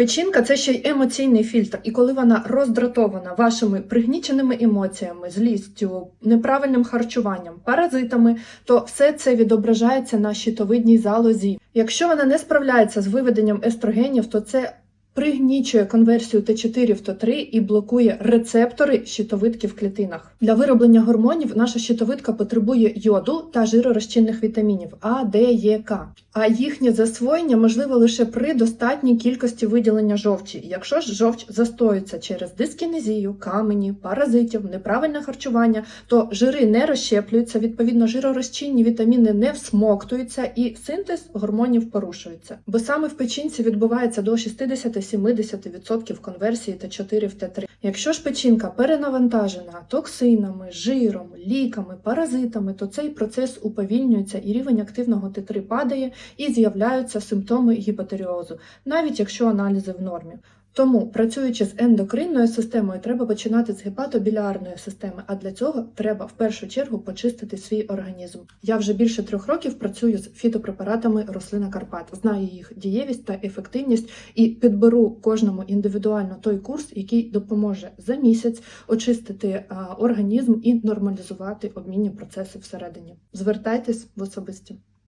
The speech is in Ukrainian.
Печінка це ще й емоційний фільтр, і коли вона роздратована вашими пригніченими емоціями, злістю, неправильним харчуванням, паразитами, то все це відображається на щитовидній залозі. Якщо вона не справляється з виведенням естрогенів, то це пригнічує конверсію Т4 в Т3 і блокує рецептори щитовидки в клітинах. Для вироблення гормонів наша щитовидка потребує йоду та жиророзчинних вітамінів А, Д, Е, К. А їхнє засвоєння можливо лише при достатній кількості виділення жовчі. Якщо ж жовч застоюється через дискінезію, камені, паразитів, неправильне харчування, то жири не розщеплюються, відповідно, жиророзчинні вітаміни не всмоктуються і синтез гормонів порушується. Бо саме в печінці відбувається до 60-70% конверсії Т4 в Т3. Якщо ж печінка перенавантажена токсинами, жиром, ліками, паразитами, то цей процес уповільнюється і рівень активного Т3 падає і з'являються симптоми гіпотеріозу, навіть якщо аналізи в нормі. Тому, працюючи з ендокринною системою, треба починати з гепатобілярної системи, а для цього треба в першу чергу почистити свій організм. Я вже більше трьох років працюю з фітопрепаратами рослина Карпат, знаю їх дієвість та ефективність і підберу кожному індивідуально той курс, який допоможе за місяць очистити а, організм і нормалізувати обмінні процеси всередині. Звертайтесь в особисті.